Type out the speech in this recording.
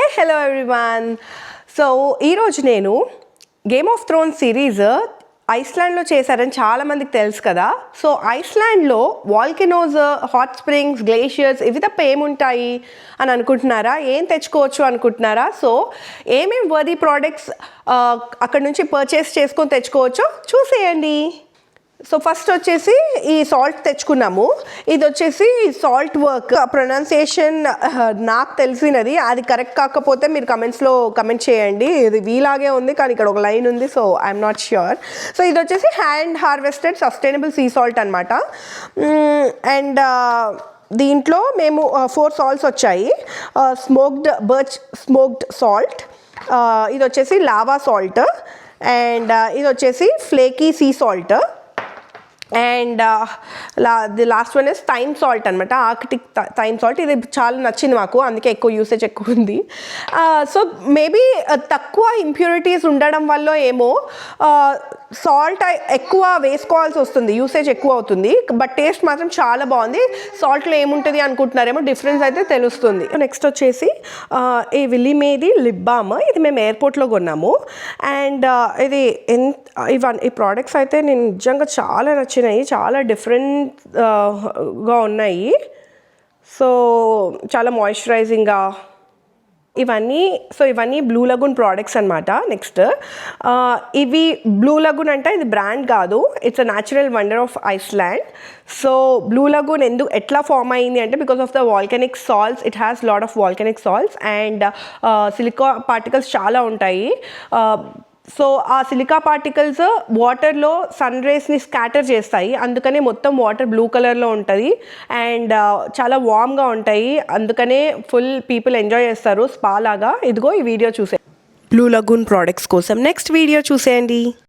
Hey hello everyone so ఈరోజు నేను game of throne series ఐస్లాండ్లో చేశారని చాలామందికి తెలుసు కదా. సో ఐస్లాండ్లో వాల్కెనోస్ హాట్ స్ప్రింగ్స్ గ్లేషియర్స్ ఇవి తప్ప ఏముంటాయి అని అనుకుంటున్నారా? ఏం తెచ్చుకోవచ్చు అనుకుంటున్నారా? సో ఏమేమి వర్ది ప్రోడక్ట్స్ అక్కడ నుంచి పర్చేస్ చేసుకొని తెచ్చుకోవచ్చో చూసేయండి. సో ఫస్ట్ వచ్చేసి ఈ సాల్ట్ తెచ్చుకున్నాము. ఇది వచ్చేసి సాల్ట్ వర్క్ ప్రొనౌన్సియేషన్ నాకు తెలిసినది. అది కరెక్ట్ కాకపోతే మీరు కమెంట్స్లో కమెంట్ చేయండి. ఇది వీలాగే ఉంది కానీ ఇక్కడ ఒక లైన్ ఉంది so I'm not sure so ఇది వచ్చేసి hand harvested sustainable sea salt అనమాట అండ్ దీంట్లో మేము ఫోర్ సాల్ట్స్ వచ్చాయి. స్మోక్డ్ బర్చ్ స్మోక్డ్ సాల్ట్ ఇది వచ్చేసి లావా సాల్ట్ అండ్ ఇది వచ్చేసి flaky sea salt and law the last one is thyme salt అనమాట ఆర్కిటిక్ థైమ్ సాల్ట్ ఇది చాలా నచ్చింది మాకు. అందుకే ఎక్కువ యూసేజ్ ఎక్కువ ఉంది. Uh, సో మేబీ uh, తక్కువ ఇంప్యూరిటీస్ ఉండడం వల్ల ఏమో uh, సాల్ట్ ఎక్కువ వేసుకోవాల్సి వస్తుంది. యూసేజ్ ఎక్కువ అవుతుంది. బట్ టేస్ట్ మాత్రం చాలా బాగుంది. సాల్ట్లో ఏముంటుంది అనుకుంటున్నారేమో డిఫరెన్స్ అయితే తెలుస్తుంది. నెక్స్ట్ వచ్చేసి ఈ విల్లిమేది లిప్ బామ్. ఇది మేము ఎయిర్పోర్ట్లో కొన్నాము. అండ్ ఇది ఎంత ఇవన్నీ ఈ ప్రోడక్ట్స్ అయితే నేను నిజంగా చాలా వచ్చినాయి చాలా డిఫరెంట్గా ఉన్నాయి. సో చాలా మాయిశ్చరైజింగ్గా ఇవన్నీ సో ఇవన్నీ బ్లూ లగూన్ ప్రోడక్ట్స్ అనమాట నెక్స్ట్ ఇవి బ్లూ లగూన్ అంటే ఇది బ్రాండ్ కాదు. It's a natural wonder of Iceland so Blue Lagoon ఎందుకు ఎట్లా ఫామ్ అయింది అంటే because of the volcanic salts it has lot of volcanic salts and silica particles చాలా ఉంటాయి. సో ఆ సిలికా పార్టికల్స్ వాటర్లో సన్ రేస్ని స్కాటర్ చేస్తాయి. అందుకనే మొత్తం వాటర్ బ్లూ కలర్లో ఉంటుంది. అండ్ చాలా వామ్గా ఉంటాయి. అందుకనే ఫుల్ పీపుల్ ఎంజాయ్ చేస్తారు. స్పా లాగా. ఇదిగో ఈ వీడియో చూసే బ్లూ లగూన్ ప్రోడక్ట్స్ కోసం నెక్స్ట్ వీడియో చూసేయండి.